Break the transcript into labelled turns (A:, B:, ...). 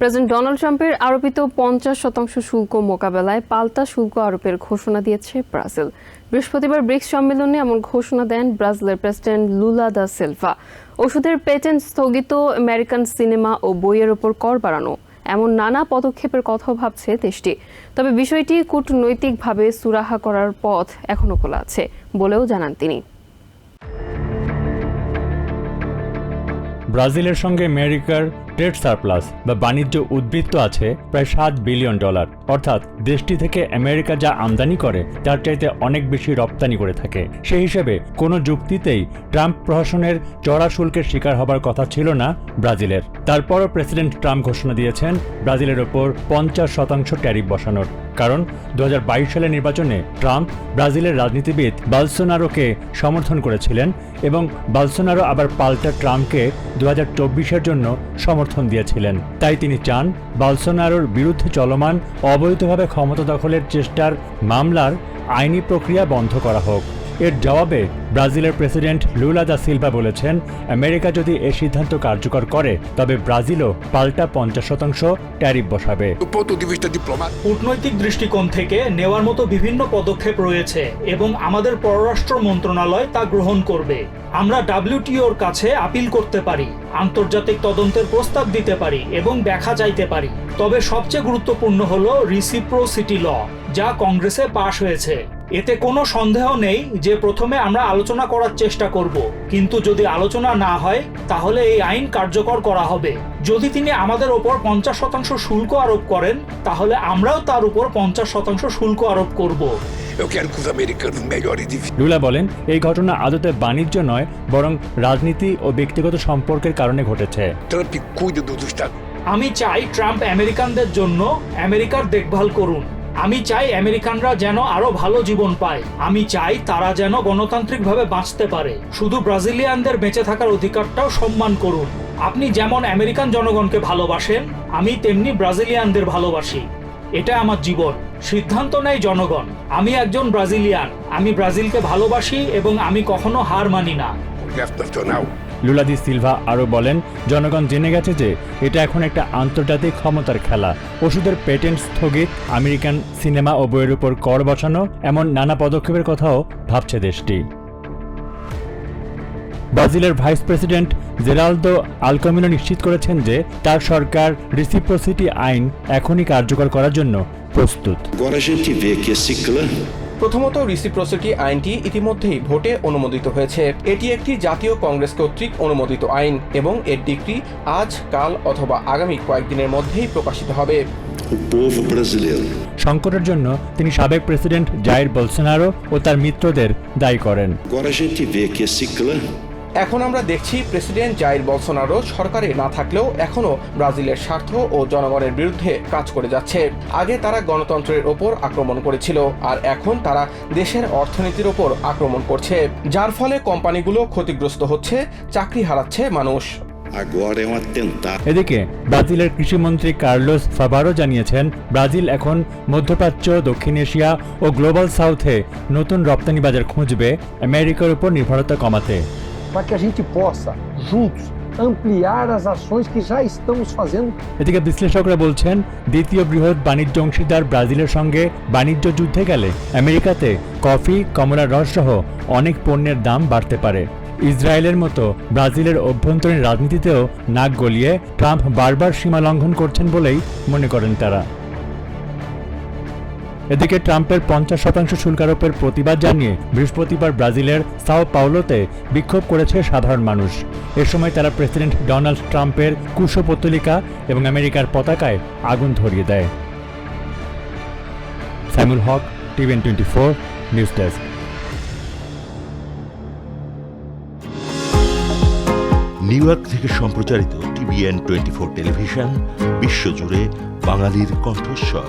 A: President Donald ট্রাম্পের আরোপিত পঞ্চাশ শতাংশ শুল্ক মোকাবেলায় পাল্টা শুল্ক আরোপের ঘোষণা দিয়েছে ব্রাজিল। বৃহস্পতিবার ব্রিক্স সম্মেলনে এমন ঘোষণা দেন ব্রাজিলের প্রেসিডেন্ট লুলা দা সিলভা। ওষুধের পেটেন্ট স্থগিত, আমেরিকান সিনেমা ও বইয়ের ওপর কর বাড়ানো, এমন নানা পদক্ষেপের কথাও ভাবছে দেশটি। তবে বিষয়টি কূটনৈতিকভাবে সুরাহা করার পথ এখনও খোলা আছে বলেও জানান তিনি।
B: ব্রাজিলের সঙ্গে আমেরিকার ট্রেড সারপ্লাস বা বাণিজ্য উদ্বৃত্ত আছে প্রায় সাত বিলিয়ন ডলার। অর্থাৎ দেশটি থেকে আমেরিকা যা আমদানি করে, তার চাইতে অনেক বেশি রপ্তানি করে থাকে। সেই হিসেবে কোনো যুক্তিতেই ট্রাম্প প্রশাসনের চড়া শুল্কের শিকার হবার কথা ছিল না ব্রাজিলের। তারপরও প্রেসিডেন্ট ট্রাম্প ঘোষণা দিয়েছেন, ব্রাজিলের ওপর পঞ্চাশ শতাংশ ট্যারিফ বসানোর। কারণ দু হাজার বাইশ সালের নির্বাচনে ট্রাম্প ব্রাজিলের রাজনীতিবিদ বালসোনারোকে সমর্থন করেছিলেন এবং বালসোনারো আবার পাল্টা ট্রাম্পকে দু হাজার জন্য সমর্থন দিয়েছিলেন। তাই তিনি চান বালসোনারোর বিরুদ্ধে চলমান অবৈধভাবে ক্ষমতা দখলের চেষ্টার মামলার আইনি প্রক্রিয়া বন্ধ করা হোক। এর জবাবে ব্রাজিলের প্রেসিডেন্ট লুলা দা সিলভা বলেছেন আমেরিকা যদি এ সিদ্ধান্ত কার্যকর করে তবে ব্রাজিলও পাল্টা পঞ্চাশ শতাংশ ট্যারিফ বসাবে।
C: কূটনৈতিক দৃষ্টিকোণ থেকে নেওয়ার মতো বিভিন্ন পদক্ষেপ রয়েছে এবং আমাদের পররাষ্ট্র মন্ত্রণালয় তা গ্রহণ করবে। আমরা ডাব্লিউটিওর কাছে আপিল করতে পারি আন্তর্জাতিক তদন্তের প্রস্তাব দিতে পারি এবং দেখা চাইতে পারি। তবে সবচেয়ে গুরুত্বপূর্ণ হল রিসিপ্রোসিটি ল যা কংগ্রেসে পাশ হয়েছে। এতে কোনো সন্দেহ নেই যে প্রথমে আমরা আলোচনা করার চেষ্টা করব। কিন্তু যদি আলোচনা না হয় তাহলে এই আইন কার্যকর করা হবে। যদি তিনি আমাদের ওপর পঞ্চাশ শতাংশ শুল্ক আরোপ করেন তাহলে আমরাও তার উপর পঞ্চাশ শতাংশ শুল্ক আরোপ করব.
B: লুলা বলেন এই ঘটনা আদতে বাণিজ্য নয় বরং রাজনীতি ও ব্যক্তিগত সম্পর্কের কারণে ঘটেছে।
C: আমি চাই ট্রাম্প আমেরিকানদের জন্য আমেরিকার দেখভাল করুন। আমি চাই আমেরিকানরা যেন আরও ভালো জীবন পায়। আমি চাই তারা যেন গণতান্ত্রিকভাবে বাঁচতে পারে। শুধু ব্রাজিলিয়ানদের বেঁচে থাকার অধিকারটাও সম্মান করুন। আপনি যেমন আমেরিকান জনগণকে ভালোবাসেন, আমি তেমনি ব্রাজিলিয়ানদের ভালোবাসি। এটা আমার জীবন। সিদ্ধান্ত নেয় জনগণ। আমি একজন ব্রাজিলিয়ান। আমি ব্রাজিলকে ভালোবাসি এবং আমি কখনো হার মানি না.
B: লুলাদি সিলভা আরও বলেন, জনগণ জেনে গেছে যে এটা এখন একটা আন্তর্জাতিক ক্ষমতার খেলা। ওষুধের পেটেন্ট স্থগিত, আমেরিকান সিনেমা ও বইয়ের উপর কর বসানো, এমন নানা পদক্ষেপের কথাও ভাবছে দেশটি। ব্রাজিলের ভাইস প্রেসিডেন্ট জেরালদো আলকমিনো নিশ্চিত করেছেন যে তার সরকার রিসিপ্রোসিটি আইন এখনই কার্যকর করার জন্য প্রস্তুত।
D: প্রথমত রিসিপ্রোসিটি আইনটি ইতিমধ্যেই ভোটে অনুমোদিত হয়েছে। এটি একটি জাতীয় কংগ্রেস কর্তৃক অনুমোদিত আইন এবং এর ডিগ্রি আজ কাল অথবা আগামী কয়েকদিনের মধ্যেই প্রকাশিত হবে।
B: সংকটের জন্য তিনি সাবেক প্রেসিডেন্ট জাইর বলসেনারো ও তার মিত্রদের দায়ী করেন।
D: এখন আমরা দেখছি প্রেসিডেন্ট জাইর বলসোনারো সরকারে না থাকলেও এখনও ব্রাজিলের স্বার্থ ও জনগণের বিরুদ্ধে কাজ করে যাচ্ছে। আগে তারা গণতন্ত্রের ওপর আক্রমণ করেছিল আর এখন তারা দেশের অর্থনীতির ওপর আক্রমণ করছে যার ফলে কোম্পানিগুলো ক্ষতিগ্রস্ত হচ্ছে চাকরি হারাচ্ছে মানুষ।
B: এদিকে ব্রাজিলের কৃষিমন্ত্রী কার্লোস ফাভারো জানিয়েছেন ব্রাজিল এখন মধ্যপ্রাচ্য দক্ষিণ এশিয়া ও গ্লোবাল সাউথে নতুন রপ্তানি বাজার খুঁজবে আমেরিকার উপর নির্ভরতা কমাতে।
E: Para que a gente possa, juntos, ampliar as ações que já estamos fazendo.
B: এদিকে বিশ্লেষকরা বলছেন দ্বিতীয় বৃহৎ বাণিজ্য অংশীদার ব্রাজিলের সঙ্গে বাণিজ্য যুদ্ধে গেলে আমেরিকাতে কফি কমলার রস সহ অনেক পণ্যের দাম বাড়তে পারে। ইসরায়েলের মতো ব্রাজিলের অভ্যন্তরীণ রাজনীতিতেও নাক গলিয়ে ট্রাম্প বারবার সীমা লঙ্ঘন করছেন বলেই মনে করেন তারা। এদিকে ট্রাম্পের পঞ্চাশ শতাংশ শুল্ক আরোপের প্রতিবাদ জানিয়ে বৃহস্পতিবার ব্রাজিলের সাও পাওলোতে বিক্ষোভ করেছে সাধারণ মানুষ। এ সময় তারা প্রেসিডেন্ট ডোনাল্ড ট্রাম্পের কুশপত্তলিকা এবং আমেরিকার পতাকায় আগুন ধরিয়ে দেয়। Saimul Haque TVN twenty four, news desk.
F: New York থেকে সম্প্রচারিত টিভিএন টোয়েন্টি ফোর টেলিভিশন, বিশ্বজুড়ে বাঙালির কণ্ঠস্বর।